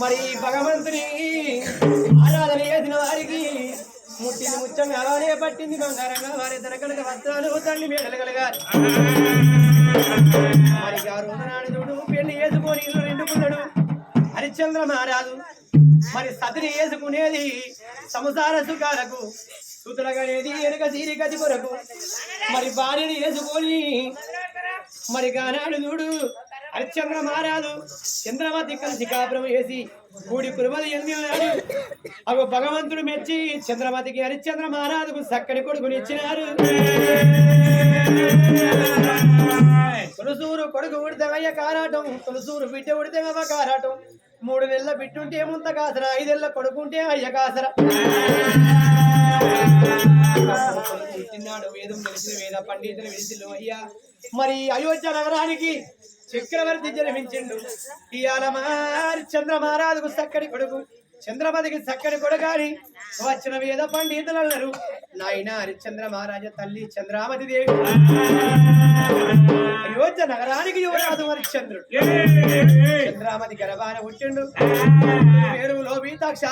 మరి భగవంతుని ఆరాధన చేసిన వారికి ముట్టింది ముచ్చంగా అలానే పట్టింది బంగారంగా. వారి దనకనక వస్త్రాలు తల్లి మేడలు కలగాలి. మరి నాడు చూడు పెళ్ళి వేసుకొని ఇల్లు రెండుకున్నాడు హరిశ్చంద్ర మహారాజు మరి సతిని వేసుకునేది సంసార సుఖాలకు సుతులగనేది ఎనక సీరి గది కొరకు. మరి భార్యని వేసుకొని మరి గానాడు చూడు హరిశ్చంద్ర మహారాజు చంద్రమతి కలిసి వేసి కూడి కురుమలు ఎన్నినాడు అవి భగవంతుడు మెచ్చి చంద్రమతికి హరిశ్చంద్ర మహారాజుకు చక్కని కొడుకుని ఇచ్చినారు. తులసూరు కొడుకు ఉడితేవయ్య కారాటం తులసూరు బిడ్డ ఉడితేవ కారాటం. మూడు నెలల బిడ్డుంటే ముంత కాసర ఐదేళ్ళ కొడుకుంటే అయ్య కాసర. పుట్టినాడు వేదం తెలిసిన వేద పండితులు విడిచిలు అయ్యా. మరి అయోధ్య నగరానికి చక్రవర్తి జన్మించిండు. ఇయాల మారి చంద్ర మహారాజుకు కొడుకు చంద్రమతికి సక్కడి కొడుకాని వచ్చిన వేద పండితులు అన్నారు నాయన హరిశ్చంద్ర మహారాజ తల్లి చంద్రామతి దేవి. అయోధ్య నగరానికి యువరాజు హరిశ్చంద్రుడు. చంద్రామతి గర్భాన పుట్టిండు. పేరులో మీతాక్ష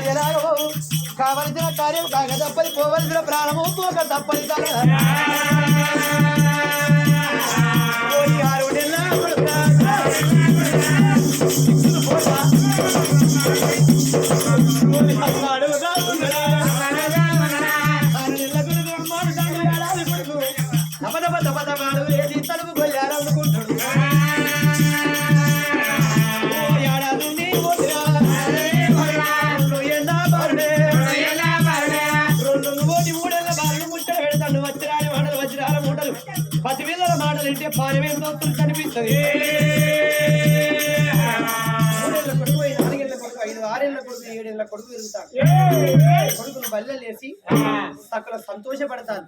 గంటలాగవు కావలసిన కార్యం కాక తప్పది పోవలసిన ప్రాణము పోక తప్పది కదా. తిరుగుతాడు కొడుకును బల్లెలేసి సకల సంతోషపడతాను.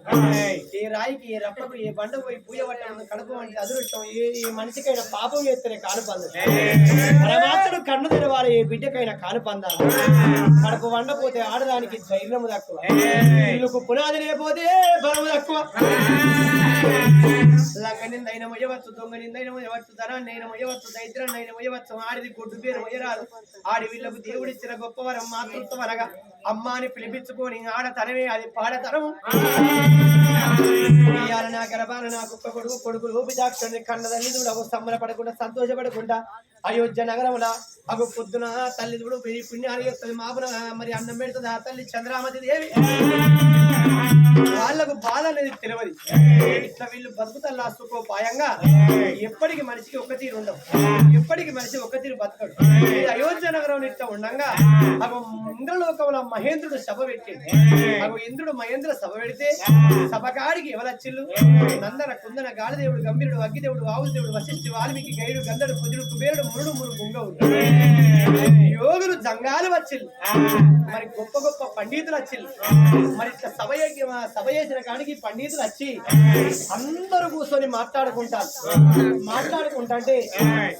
ఏ రాయికి ఏ రప్పకు ఏ బండ పోయి పూజ పట్టడం కడుపు వంటి అదృష్టం ఏ మనిషికైనా పాపం చేస్తేనే కాలు పొందాలి. పరమాత్ముడు కన్ను తెరవాలి ఏ బిడ్డకైనా కాలు పొందాలి. కడుపు వండపోతే ఆడదానికి ధైర్యము తక్కువ. ఇల్లుకు పునాది లేకపోతే బలము తక్కువ. లంగనిందైన మొయ్యవచ్చు దొంగనిందైన మొయ్యవచ్చు ధనాన్నైన మొయ్యవచ్చు దైత్రాన్నైన మొయ్యవచ్చు ఆడిది గొడ్డు పేరు మొయ్యరాదు ఆడి వీళ్ళకు దేవుడిచ్చిన గొప్ప వరం మాతృత్వం అనగా అమ్మాని పిలిపించుకొని ఆడతనమే అది పాడతనము ఇయ్యాల నా గర్భాన నా కుక్క కొడుకు కొడుకు లోపిదాక్షుడిని కన్నదల్లి చూడవు సంబరపడకుండా సంతోషపడకుండా అయోధ్య నగరముల అగు పొద్దున తల్లిదండ్రుడు పుణ్యాలు చేస్తుంది మాపున మరి అన్నం పెడుతుంది ఆ తల్లి చంద్రామతి దేవి వాళ్ళకు బాధ అనేది తెలియదు ఇట్లా వీళ్ళు బతుకుతల్లా సుఖోపాయంగా ఎప్పటికి మనిషికి ఒక తీరు ఉండవు. ఎప్పటికి మనిషి ఒక తీరు బతకడు. అయోధ్య నగరం ఇట్లా ఉండగా అగో ఇంద్రలోకంలో మహేంద్రుడు సభ పెట్టింది అవి ఇంద్రుడు మహేంద్ర సభ పెడితే సభకాడికి ఎవరచ్చిల్లు నందన కుందన గాలిదేవుడు గంభీరుడు అగ్గిదేవుడు వావుదేవుడు వశిష్ఠి వాల్మీకి గైడు గంధడు కుజుడు కుబేరుడు మురుడు మురు గుంగవుడు. యోగులు జంగాలు వచ్చిల్లు మరి గొప్ప గొప్ప పండితులు వచ్చిల్లు మరి ఇట్లా సభ యజ్ఞ- సభ చేసిన కాడికి పండితులు వచ్చి అందరూ కూర్చొని మాట్లాడుకుంటారు మాట్లాడుకుంటా అంటే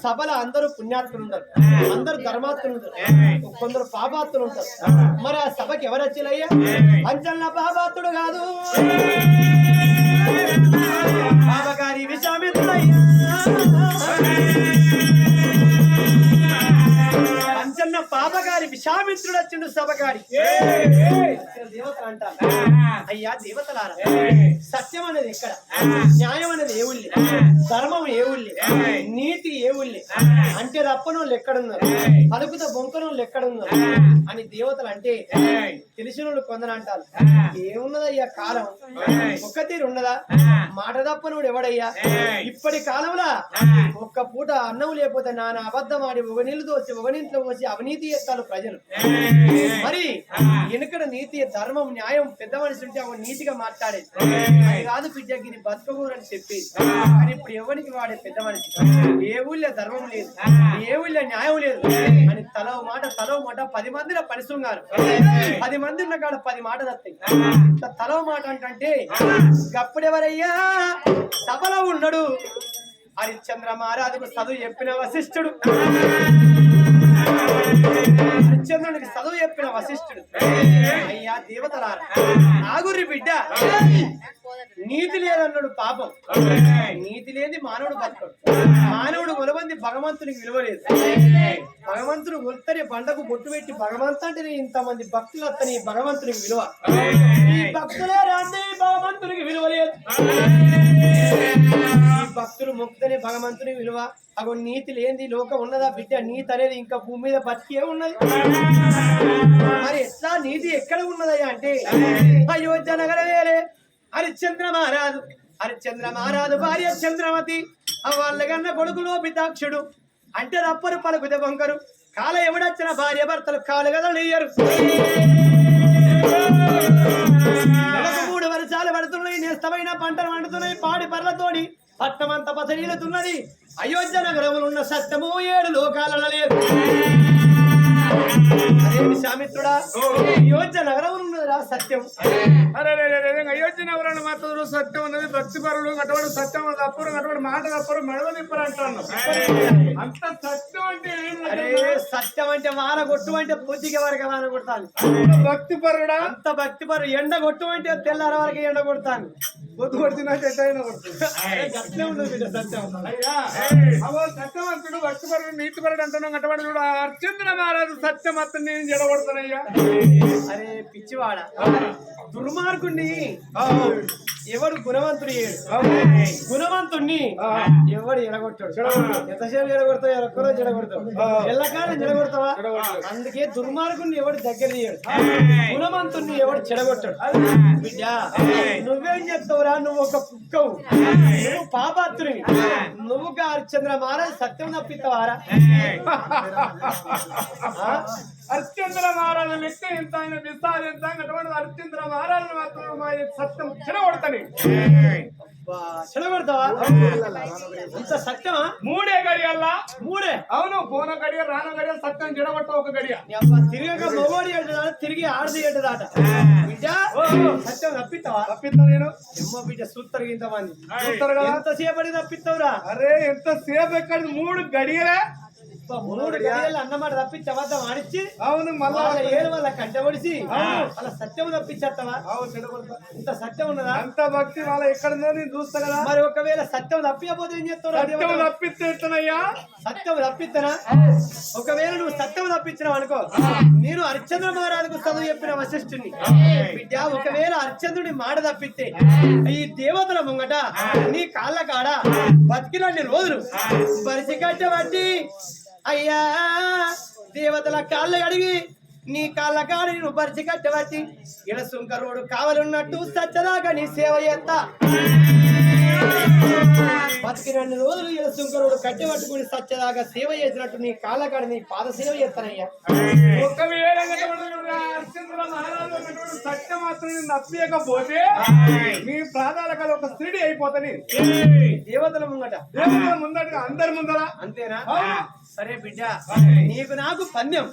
సభలో అందరూ పుణ్యాత్ములు ఉంటారు. అందరూ ధర్మాత్ములు ఉంటారు. కొందరు పాపాత్ములు ఉంటారు. మరి ఆ సభకి ఎవరు వచ్చిలయ్యా అంచన్న పాపాత్తుడు కాదు. పాపకారి విషామిత్రుడయ్యా విషామిత్రుడు వచ్చిండు దేవత దేవతలు అంటారు అయ్యా దేవతలారా సత్యం అనేది ఎక్కడ? న్యాయం అనేది ధర్మం ఏ ఊళ్ళి? నీతి ఏ ఊళ్ళి? అంటే రప్పనోళ్ళు ఎక్కడున్నారు? పలుకుత బొంకనోళ్ళు ఎక్కడున్నారు? అని దేవతలు అంటే తెలిసిన వాళ్ళు కొందరు అంటారు ఏమున్నదయ్యా కాలం? ఒక్క తీరు ఉన్నదా? మాట తప్పనుడు ఎవడయ్యా? ఇప్పటి కాలంలో ఒక్క పూట అన్నం లేకపోతే నాన్న అబద్ధం ఆడి ఒక నీళ్ళు దోసి ఒక నీటిలో పోసి అవినీతి చేస్తారు ప్రజలు. మరి వెనుకడ నీతి ధర్మం న్యాయం పెద్ద మనిషి ఉంటే నీతిగా మాట్లాడేది. అది కాదు పిజ్జగిరి బతుకగూరని చెప్పి కానీ ఇప్పుడు ఎవరికి వాడే పెద్ద మనిషి? ఏ ఊళ్ళో ధర్మం లేదు. ఏ ఊళ్ళో న్యాయం లేదు. అని తలవ మాట తలవ మాట పది మందిలో పనిస్తుంగారు పది మంది ఉన్న కాడ పది మాటలు వస్తాయి తలవ మాట అంటే గప్పుడెవరయ్యా? సభలో ఉన్నాడు. హరిశ్చంద్ర మహారాజుకు చదువు చెప్పిన వశిష్ఠుడు. చంద్రునికి చదువు చెప్పిన వశిష్ఠుడు. అయ్యా దేవతలారా ఆగురి బిడ్డ నీతి లేదన్నాడు పాపం. నీతి లేని మానవుడు బతకడు. మానవుడు కొలబంది భగవంతునికి విలువలేదు. భగవంతుడు ఒత్తని బండకు బొట్టు పెట్టి భగవంతు అంటే ఇంతమంది భక్తులు అత్తని భగవంతునికి విలువ. ఈ భక్తులే రాంది భగవంతునికి విలువ లేదు. భక్తులు మొక్కుతనే భగవంతుని విలువ. అగో నీతి లేనిది లోకం ఉన్నదా బిడ్డ? నీతి అనేది ఇంకా భూమి మీద బతికే ఉన్నది. మరి ఎట్లా నీతి ఎక్కడ ఉన్నదయ్యా అంటే? అయోధ్య నగర హరిశ్చంద్ర మహారాజు. హరిశ్చంద్ర మహారాజు భార్య చంద్రమతి. వాళ్ళ వాళ్ళగన్న కొడుకులో పితాక్షుడు. అంటే రప్పరు పలుకుతే వంకరు కాల ఎవడొచ్చిన భార్య భర్తలు కాలు కదా మూడు వర్షాలు పడుతున్నాయి నేస్తమైన పంటలు పండుతున్నాయి పాడి పర్లతోడి పట్టమంత పసనీలుతున్నది అయోధ్య నగరములు ఉన్న సత్యము ఏడు లోకాలలో లేదు. అదేమి శామిత్రుడా అయోధ్య నగరములు ఉన్నదిరా సత్యం. అయోధ్య నగరాన్ని మాత్రం సత్యం ఉన్నది భక్తి పరులు అటువంటి సత్యం తప్పరు అటువంటి మాట తప్పరు మెడవ అంటాను అంత సత్యం అంటే. సత్యం అంటే వాన కొట్టు అంటే పొద్దుకి వరకు వాన కొడతాను. భక్తి పరుడా? అంత భక్తి పరు ఎండ కొట్టు అంటే తెల్లార వరకు ఎండ కొడతాను. పొద్దు కొడుతున్నా ఉండదు బిడ్డ సత్యం. అయ్యా అవో సత్యవంతుడు భక్తి పరుడు నీతి పరుడు అంటున్నాం అటువంటి చూడు అర్చంద్ర మహారాజు సత్యం అతను నేను జడగొడతానయ్యా? అరే దుర్మార్గుణ్ణి. ఎవడు గుణవంతుడు ఏడు గుణవంతుణ్ణి ఎవడు ఎడగొట్టాడు? ఎంతసేపు ఎడగొడతావు? ఎక్కడో చెడగొడతావు ఎల్లకాలం చెడగొడతావా? అందుకే దుర్మార్గుణ్ణి ఎవడు దగ్గర చేయడు గుణవంతుణ్ణి ఎవడు చెడగొట్టాడు? బిడ్డ నువ్వేం చెప్తావురా? నువ్వు ఒక కుక్కవు. నువ్వు పాపాత్రుని నువ్వు హరిశ్చంద్ర మహారాజ్ సత్యం తప్పిస్తావారా? హరిశ్చంద్ర మహారాజు లెక్క ఎంత ఆయన విస్తారం ఎంత అటువంటి హరిశ్చంద్ర మహారాజు మాత్రం ఈ సత్యం చెడగొడతాను. చెడగొడతావా? ఇంత సత్యమా? మూడే గడియల్లా? మూడే? అవును పోన గడియ రాన గడియ సత్యం చెడగొట్ట ఒక గడియ. తిరిగాక మొగోడి అంటున్నాడు తిరిగి ఆడది అంటదాట బిడ్డ సత్యం తప్పిస్తావా తప్పిస్తా నేను. ఎమ్మ బిడ్డ సూత్తరు ఇంతమంది కదా? ఎంతసేపటి తప్పిస్తావురా అరే ఎంత సేపు ఎక్కడ మూడు గడియలే. మూడు గడియలు అన్నమాట తప్పించి అబద్ధం ఆడిచ్చి అవును మళ్ళా ఏడు వాళ్ళ కంట పొడిచి వాళ్ళ సత్యం తప్పించేస్తావా? ఇంత సత్యం ఉన్నదా? అంత భక్తి వాళ్ళ ఎక్కడుందో నేను చూస్తా కదా. మరి ఒకవేళ సత్యం తప్పియపోతే ఏం సత్యం తప్పిస్తే ఎట్లనయ్యా? సత్యం తప్పిత్తనా ఒకవేళ నువ్వు సత్యం తప్పించినావు అనుకో నేను హరిశ్చంద్ర మహారాజుకు చదువు చెప్పిన వశిష్ఠుని బిడ్డ ఒకవేళ హరిశ్చంద్రుడి మాట తప్పిస్తే ఈ దేవతల ముంగట నీ కాళ్ళ కాడ బతికినన్ని రోజులు. బరిసి కట్టబట్టి అయ్యా దేవతల కాళ్ళ అడిగి నీ కాళ్ళ కాడ నువ్వు బరిసి కట్టబట్టి ఇడ సుంకరుడు కావలున్నట్టు సచ్చదాకా నీ సేవ చేస్తా. బతికినన్ని రోజులు ఇలా సుంకరుడు కట్టి పట్టుకుని సత్యదాకా సేవ చేసినట్టు నీ కాళ్ళకాడ నీ పాద సేవ చేస్తానయ్యా. ఒకవేళ సత్యం మాత్రం నేను తప్పియకపోతే నీ ప్రాణాల కల ఒక స్త్రీడి అయిపోతాని. దేవతల ముంగట. దేవుళ్ళ ముందట అందరి ముందర. అంతేనా? సరే బిడ్డ నీకు నాకు పందెం.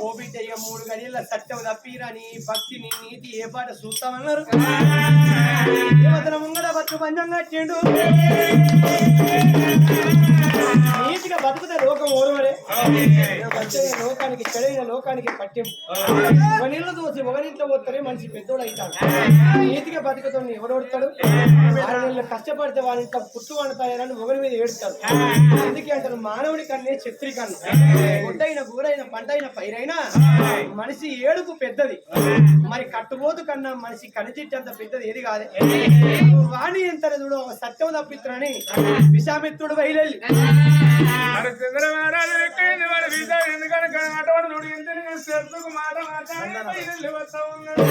ఓ బిడ్డ ఇక మూడు గడియల సత్యం తప్పిరా నీ భక్తి నీ నీతి ఏ పాట చూస్తామన్నారు? ముంగట బతుకు పంచం కట్టిండు? నీతిగా బతుకుతే లోకం ఓరువడే వచ్చే లోకానికి చెడైన లోకానికి పట్టింపు ఒక నీళ్ళు చూసి ఒకరింట్లో పోతారే మనిషి పెద్దోడు అవుతాడు నీతిగా బతుకుతాడు ఎవడోడతాడు? ఆరు నెలలు కష్టపడితే వాళ్ళ ఇంట్లో పుట్టు వండుతాయని ఒకరి మీద ఏడుతాడు అందుకే అంటారు మానవుడి కన్నే శత్రి కన్ను గుడ్డైన గూడైన పంటైన పైరైనా మనిషి ఏడుపు పెద్దది. మరి కట్టుబోతు కన్నా మనిషి కనిచిట్టంత పెద్దది ఏది కాదు? వాణి ఎంత చూడు ఒక సత్యం తప్పిత్రని విషామిత్రుడు బయలు మరి చంద్రమారాజు ఎందుకంటే అటువంటి చూడు ఎంత చెట్టుకు మాట మాట్లాడి వస్తా ఉన్నాడు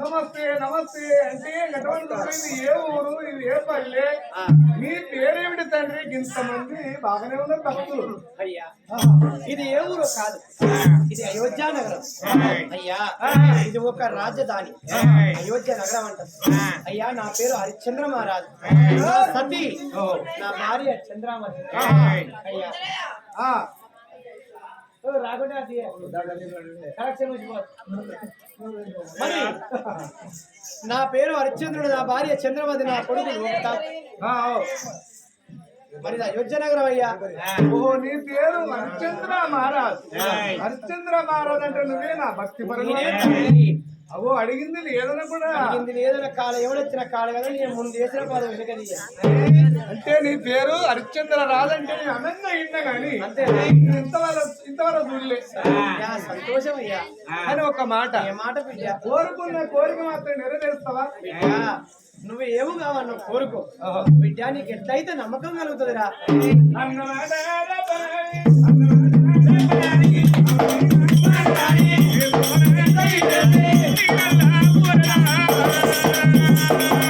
నమస్తే నమస్తే. అంటే ఎటువంటి ఏ ఊరు? ఇది ఏ పల్లె? నీ పేరేమిటి తండ్రి? ఇంతమంది బాగానే ఉన్నారు భక్తులు అయ్యా. ఇది ఏ ఊరు కాదు. ఇది అయోధ్య నగరం. అయ్యా. ఇది ఒక రాజధాని. అయోధ్య నగరం అంటారు. అయ్యా నా పేరు హరిశ్చంద్ర మహారాజు. నా సతీ. నా భార్య చంద్రామతి అయ్యా. రాకుండా. మరి నా పేరు హరిశ్చంద్రుడు నా భార్య చంద్రమతి నా కొడుకు. మరి ఇది అయోధ్య నగరం అయ్యా ఓ నీ పేరు హరిశ్చంద్ర మహారాజ్ హరిశ్చంద్ర మహారాజ్ అంటే నువ్వేనా భక్తి నేనే పరుడు తండ్రిని. అవో అడిగింది లేదని కూడా అడిగింది లేదన్న కాల ఎవడొచ్చిన కాల కదా నేను ముందు వేసిన పదం అంటే నీ పేరు హరిశ్చంద్ర రాజ్ అంటే నేను అనంగా ఇన్నా గాని అంతే ఇంతవరకు ఇంతవరకు చూడలే సంతోషం అయ్యా అని ఒక మాట మాట కోరుకున్న కోరిక మాత్రం నెరవేరుస్తావా నువ్వు ఏమి కావాలి నువ్వు కోరుకో బిడ్డ నీకు ఎట్లయితే నమ్మకం కలుగుతుందిరా అన్నమాట Thank you.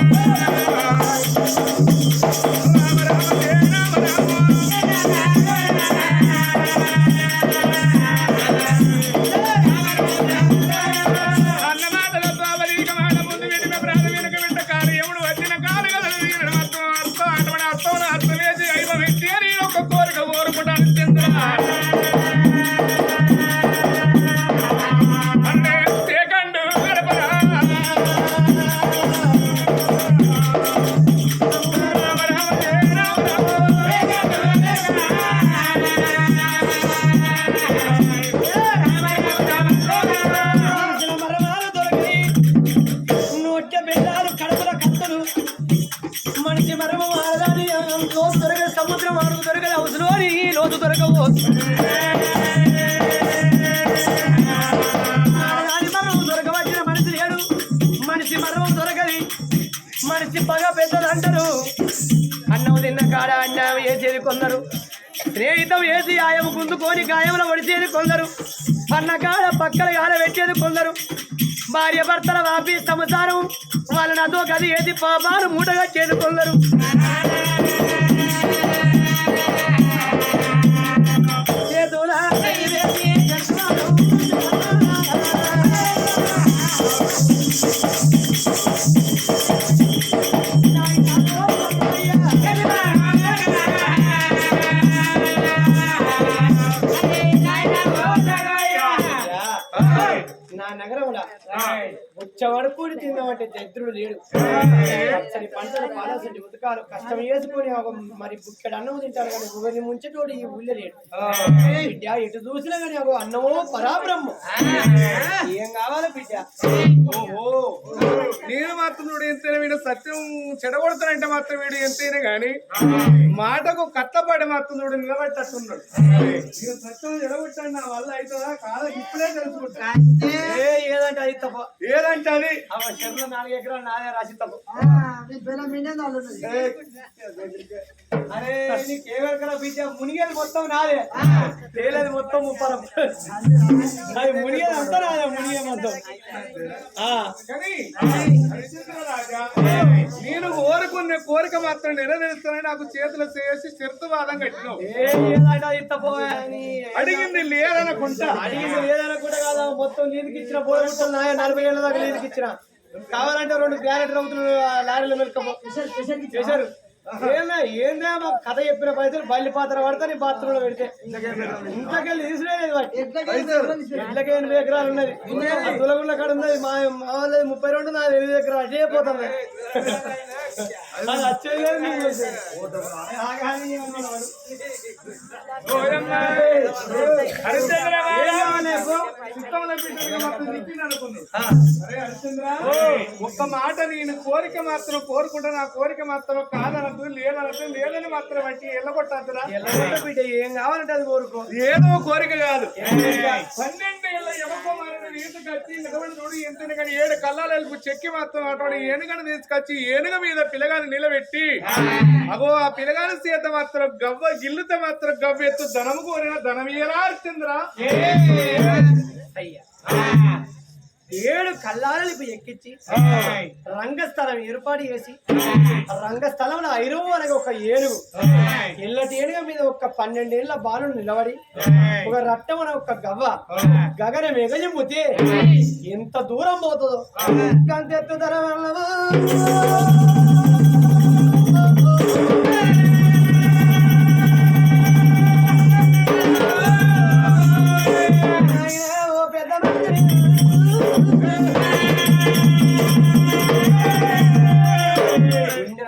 నిన్న కాడ అన్యాయం చేసేది కొందరు? స్నేహితం వేసి ఆయం గుందుకొని గాయముల పడిచేది కొందరు. అన్న కాడ పక్కన కాడ పెట్టేది కొందరు. భార్య భర్తల వాపి సంసారం వాళ్ళ నాతో గది ఏది పాపాలు మూటగా చేసుకొందరు చేతులా Right. కష్టపడుకుని తిందామంటే దరిద్రుడు లేడు. పచ్చని పంటలు పాలసంటి ఉతకాలు. కష్టం చేసుకుని ఒక మరి బుక్కడు అన్నం తింటారు కానీ ఒకరిని ముంచేటోడు ఈ ఊళ్ళో లేడు. బిడ్డ ఎటు చూసినా కానీ ఒక అన్నమో పరాబ్రహ్మ. ఏం కావాలి బిడ్డ? ఓహో. నేను మాత్రం చూడు ఎంతైనా వీడు సత్యం చెడగొడతానంటే మాత్రం వీడు ఎంతైనా గాని మాటకు కట్టబడి మాత్రం చూడు నిలబెట్టట్టున్నాడు సత్యం చెడగొట్టాడు నా వల్ల అవుతుందా? కాదా? ఇప్పుడే తెలుసుకుంటా. ఏదంటే అది తప్ప. చెర్ల నాలుగు ఎకరాలు నాదే రాసి తప్ప ఏ, అరే నీకేమెరకరా బిడ్డ మునిగేది మొత్తం నాదే. తేలేదు మొత్తం ముప్పరం అది మునిగేది అంతా నాదే మునిగే మొత్తం. నేను కోరుకునే కోరిక మాత్రం నెరవేరుస్తానని నాకు చేతులు చేసి చిరుతవాదం కట్టినావు. ఏ అడిగింది లేదనుకుంటా. అడిగింది లేదని కూడా కాదా మొత్తం నీదికి ఇచ్చిన ముట్టలు నాయ నలభై ఏళ్ళ దాకా. నీదికి ఇచ్చిన. కావాలంటే రెండు గ్యారెట్ రౌతులు లారీలో మెలకపో చేశారు ఏమే ఏందే మా కథ చెప్పిన పైసలు బయలు పాత్ర పడతా నీ బాత్రూమ్లో పెడితే. ఇంట్లోకెళ్ళి తీసుకునేది ఇంట్లోకి ఎనిమిది ఎకరాలు ఉన్నది. తులగుళ్ళ కాడ ఉన్నది మా మా వాళ్ళది ముప్పై రెండు నాది ఎనిమిది ఎకరాలు. అటే పోతుంది ఒక్క మాట నేను కోరిక మాత్రం కోరుకుంటా నా కోరిక మాత్రం కాదనద్దు లేదనద్దు లేదని మాత్రం బట్టి ఎల్లగొట్టద్దురా. ఎల్లగొట్ట బిడ్డ ఏం కావాలంటే అది కోరుకో. ఏదో కోరిక కాదు. పన్నెండు నిలబడి చూడు ఎంతని కానీ ఏడు కళ్ళాలు చెక్కి మాత్రం అటువంటి ఏనుగను తీసుకొచ్చి ఏనుగ మీద పిల్లగాని నిలబెట్టి అగో ఆ పిల్లగాని సీత మాత్రం గవ్వ గిల్లుత మాత్రం గవ్వ ఎత్తు ధనము కోరిన ధనం ఎలా అర్చింద్రా అయ్యా. ఏడు ఇప్పుడు ఎక్కించి రంగస్థలం ఏర్పాటు చేసి రంగస్థలంలో ఐరవు అనగా ఒక ఏనుగు. ఎల్లటి ఏనుగ మీద ఒక పన్నెండేళ్ళ బాలుడు నిలబడి ఒక రట్టం అనే ఒక గవ్వ గగన మెగజంపుతే ఎంత దూరం పోతుందో. గంతెత్తు ధర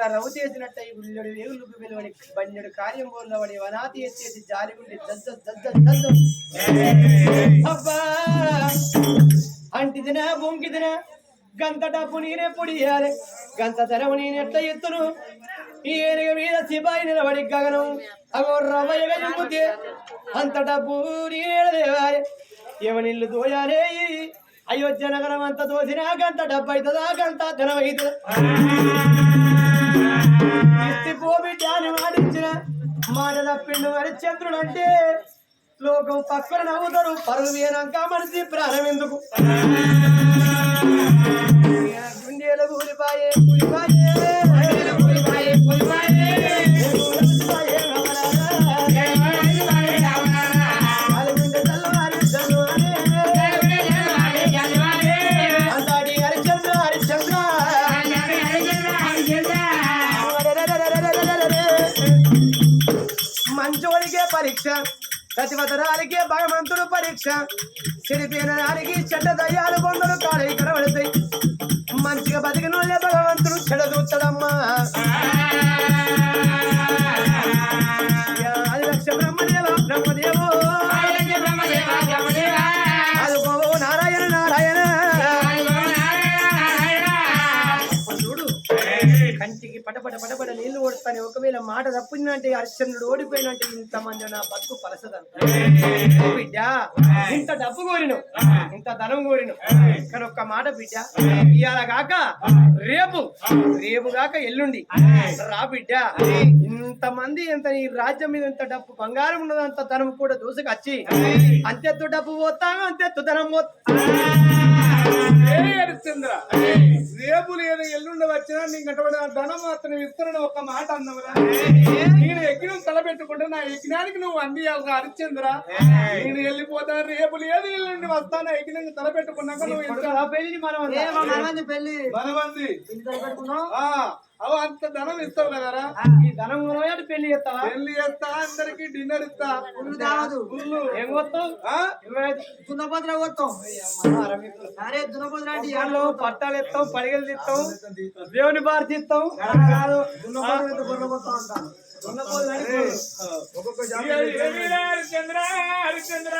రవ్వు చేసినట్టు ఈ గుళ్ళడు వేగులకు వెలువడి బండెడు కార్యం బోర్లవడి వనాతి ఎత్తేసి జారి గుండి దద్ద దద్ద దద్ద. అబ్బా! అంటిదినా బొంకిదినా గంత డబ్బు నేనే పొడియాలి. గంత ధనము నేను ఎట్లా ఎత్తును? ఈ ఏనుగ మీద సిపాయి నిలబడి గగనం. అగో రవ్వయ్య నింపుతే అంత డబ్బు నేనేడదేవాలి ఎవనిల్లు దోయాలే అయోధ్య నగరం అంత దోసినా గంట డబ్బు గంట ధనం అవుతుందా ఎత్తిపోబిడ్డ అని మాటించిన మాట తప్పిండు అని చంద్రుడు అంటే లోకం పక్కన నవ్వుతారు పరుగు మీనాక మనిషి ప్రాణం ఎందుకు? గుండెల ఊరిపాయే ప్రతివతరాలికే భగవంతుడు పరీక్ష. చెడిపోయిన దానికి చెడ్డ దయ్యాలు బొందలు కాడ కనబడతాయి. మంచిగా బతికిన భగవంతుడు చెడదూచడమ్మా కంటికి పటపట పటపట నీళ్ళు ఓడుతాను ఒకవేళ మాట తప్పిందంటే అర్చనుడు ఓడిపోయినంటే ఇంతమంది నా బతుకు పలసదను బిడ్డ ఇంత డబ్బు కోరిను ఇంత ధనం కోరిను. కానీ ఒక్క మాట బిడ్డ ఇవాళ కాక రేపు రేపు కాక ఎల్లుండి. రా బిడ్డ ఇంతమంది ఎంత ఈ రాజ్యం మీద ఎంత డబ్బు బంగారం ఉన్నదంత ధనం కూడా దూసుకొచ్చి అంతెత్తు డబ్బు పోతాను అంతెత్తు ధనం పోతా హరిశ్చంద్ర. రేపు ఎల్లుండి వచ్చినా నీకు అటువంటి ఆ ధనం మాత్రం ఇస్తానని ఒక మాట అన్నవరా. నేను యజ్ఞం తలపెట్టుకుంటే నా యజ్ఞానికి నువ్వు అందియాలి హరిశ్చంద్ర. నేను వెళ్ళిపోతాను రేపు లేదు ఎల్లుండి వస్తాను యజ్ఞం తలపెట్టుకున్నాక నువ్వు నా పెళ్ళి మనమంది. పెళ్ళి ఆ, అవు అంత ధనం ఇస్తావు కదరా ఈ ధనం కొనవాడు పెళ్ళి చేస్తావా? పెళ్ళి చేస్తా అందరికి డిన్నర్ ఇస్తా. ఏం? ఇరవై ఐదు దున్నపోతున్నా పోతాం అరవికులు. అరే దున్నపోతున్నా అంటే వాళ్ళు పట్టాలు ఎత్తాం పడిగలు తీస్తాం దేవుని బారి తీస్తాం కాదు. గొర్రె పోతాం అంటాను. ఒక్కొక్క హరిశ్చంద్ర హరిశ్చంద్ర.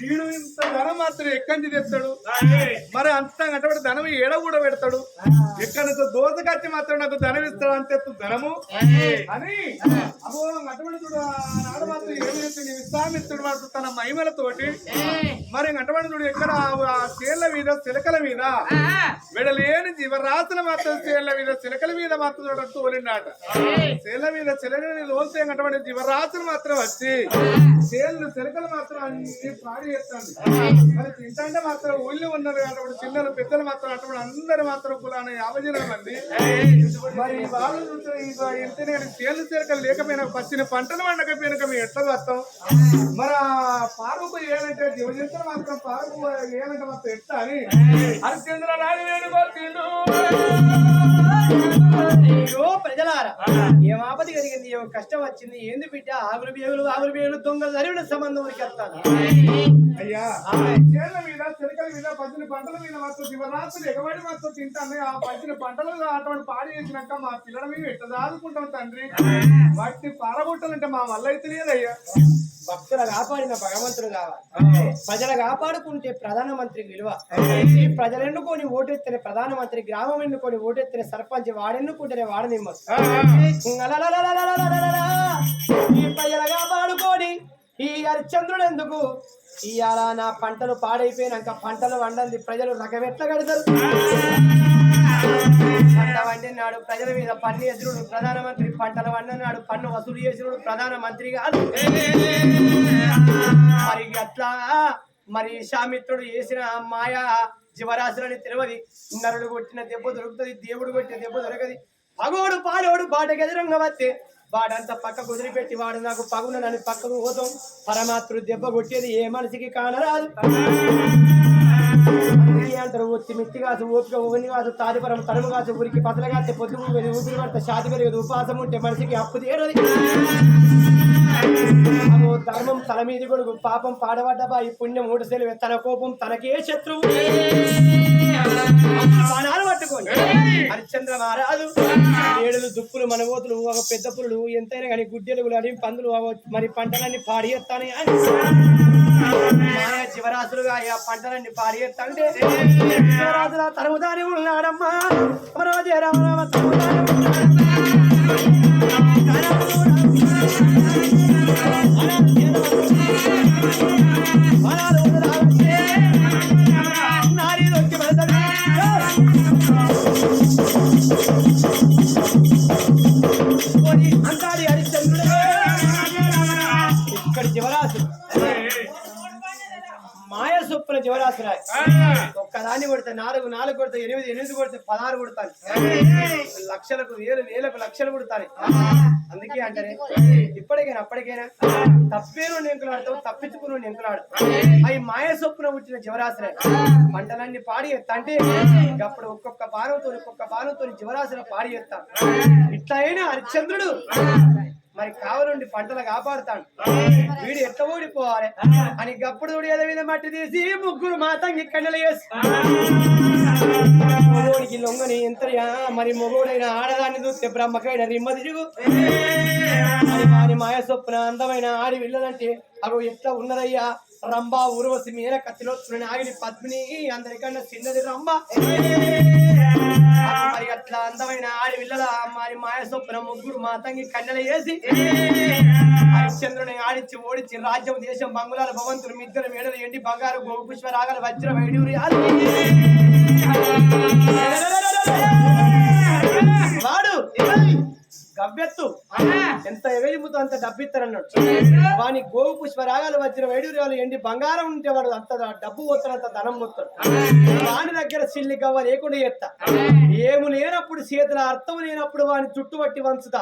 వీడు ఇంత ధనం మాత్రం ఎక్కడి నుంచి తెస్తాడు? మరి అంత అటువంటి ధనం ఏడ కూడా పెడతాడు? ఎక్కడ దోసకచ్చి మాత్రం నాకు ధనం ఇస్తాడు అంతే ధనము? అని? అబ్బో అటువంటి చూడు నాడు మాత్రం ఏం చేస్తుంది విశ్వామిత్రుడు మాత్రం తన మహిమలతోటి. మరి చూడు ఎక్కడ ఆ తేళ్ళ మీద చిలకల మీద? విడలేని జీవరాశుల మాత్రం తేళ్ళ మీద చిలకల మీద మాత్రం తోలిండాట. తేళ్ళ మీద చిలకని తోలితే అటువంటి జీవరాశులు మాత్రం వచ్చి తేళ్ళు చిలకలు మాత్రం అన్ని పాడి చేస్తాను మరి తింటే మాత్రం ఊళ్ళో ఉన్నారు అటువంటి చిన్నలు పెద్దలు మాత్రం అటువంటి అందరు మాత్రం కులాన యాభై జనం మంది మరి వాళ్ళు చూస్తే నేను ఎంతనే కానీ లేకపోయినా పచ్చిన పంటలు వండకపోయినాక మేము ఎట్లా వస్తాం? మరి పారుకు పార్వకు ఏలంటే జీవజంతులు మాత్రం పారుకు ఏలంటే మాత్రం ఎట్లా అని? హరిశ్చంద్ర రాజు వేడుకోవాల్సిండు అయ్యో ప్రజలారా ఏం ఆపద కలిగింది? ఏం కష్టం వచ్చింది? ఏంది బిడ్డ? ఆగులు బియ్యలు ఆగులు బియ్యలు దొంగలు జరిగిన సంబంధం వస్తాను అయ్యా చేళ్ళ మీద చిలకల మీద పచ్చిన పంటల మీద మాత్రం శివరాత్రులు ఎగబడి మాత్రం తింటాను. ఆ పచ్చిన పంటలు అటువంటి పాడి చేసినాక మా పిల్లల మీద ఎట్లా దాదుకుంటాం తండ్రి? వాటిని పారగొట్టాలంటే మా వల్ల అయితే లేదయ్యా. భక్తుల కాపాడిన భగవంతుడు కావాలి. ప్రజల కాపాడుకుంటే ప్రధానమంత్రి విలువ. ఈ ప్రజలు ఎన్నుకొని ఓటెత్తిన ప్రధానమంత్రి గ్రామం ఎన్నుకొని ఓటెత్తిన సర్పంచ్ వాడెన్నుకుంటేనే వాడనిమ్మ ఈ ప్రజల కాపాడుకొని ఈ హరిశ్చంద్రుడు ఎందుకు? ఇవాళ నా పంటలు పాడైపోయినాక పంటలు వండంది ప్రజలు రకమెట్ల కడతారు. పంట వండినాడు ప్రజల మీద పన్ను ఎదురుడు ప్రధానమంత్రి పంటలు వండినాడు పన్ను వసూలు చేసినాడు ప్రధానమంత్రి కాదు. మరి అట్లా మరి శామిత్రుడు చేసిన మాయా జీవరాశులని తెలియదు నరుడు కొట్టిన దెబ్బ దొరుకుతుంది దేవుడు కొట్టిన దెబ్బ దొరకది. పగోడు పాలోడు బాటకి వస్తే వాడంతా పక్క కుదిరిపెట్టి వాడు నాకు పగున నన్ను పక్కకు పోతాం. పరమాత్రుడు దెబ్బ కొట్టేది ఏ మనిషికి కానరాదు. అంటారు ఒత్తి మిత్తి కాదు ఓపిక ఊని కాదు తాదిపరం తడుము కాదు ఊరికి పతల కాస్తే పొద్దు ఊగదు ఊపిరి పడితే షాతి పెరగదు ఉపాసం ఉంటే మనిషికి అప్పు తీరది. ధర్మం తల మీది కొడుకు పాపం పాడబడ్డబా ఈ పుణ్యం మూడసేలు తన కోపం తనకే శత్రువు. బాణాలు పట్టుకోండి హరిశ్చంద్ర మహారాజు ఏడులు దుప్పులు మనగోతులు ఒక పెద్ద పులులు ఎంతైనా కానీ గుడ్డెలు అడిగి పందులు మరి పంటలన్నీ పాడియేస్తాను అని. శివరాత్రులుగా ఆ పంటలన్నీ పాడియేస్తంటే శివరాత్రుల తరుముదాని ఉన్నాడమ్మా రోజే రామ తరుముదాని ఉన్నాడమ్మా. కొడితే నాలుగు నాలుగు కొడితే ఎనిమిది ఎనిమిది కొడితే పదహారు కొడతాను లక్షలకు వేలు వేలకు లక్షలు కొడతాను అందుకే అంటారే ఇప్పటికైనా అప్పటికైనా తప్పేను నింకులాడతావు తప్పించుకుని నింకులాడు అవి మాయ సొప్పున పుట్టిన జీవరాశులే. పంటలన్నీ పాడి ఎత్తంటే అంటే అప్పుడు ఒక్కొక్క బాణంతో ఒక్కొక్క బాణంతో జీవరాశులు పాడి ఎత్తాం. ఇట్లా అయినా హరిశ్చంద్రుడు మరి కావలుండి పంటలు కాపాడుతాడు. వీడు ఎట్లా ఓడిపోవాలి అని గప్పుడు ఏదో మీద మట్టి తీసి ముగ్గురు మాతంగి కండలు వేసి. మొగోడికి లొంగని ఎంతయా మరి మొగోడైన ఆడదాన్ని చూస్తే బ్రహ్మకైన రిమ్మ తిరుగు మరి వారి మాయ సొప్పున అందమైన ఆడి వెళ్ళదంటే అగో ఎట్లా ఉన్నదయ్యా? రంభ ఊర్వశి మీర కత్తిలో ఆగిలి పద్మిని అందరికన్నా చిన్నది రంభ. మరి అట్లా అందమైన ఆడి విల్లల మరి మాయ సొప్పున ముగ్గురు మా తంగి కన్నెల వేసి హరిశ్చంద్రుని ఆడించి ఓడించి రాజ్యం దేశం బంగుళాల భవంతులు మిద్దరు మేడలు ఎండి బంగారు గోగు పుష్ప రాగల వజ్ర వైడూరి వాడు గవ్యత్తు ఎంత ఎవేలిముతో అంత డబ్బిస్తారన్నాడు వాని గోవు పుష్ప రాగాలు వచ్చిన వైడూర్యాలు ఎండి బంగారం ఉంటే వాడు అంత డబ్బు పోతాడు అంత ధనం పోతాడు. వాని దగ్గర సిల్లి గవ్వ లేకుండా చేస్తా ఏము లేనప్పుడు చేతుల అర్థం లేనప్పుడు వాని చుట్టుపట్టి వంచుతా.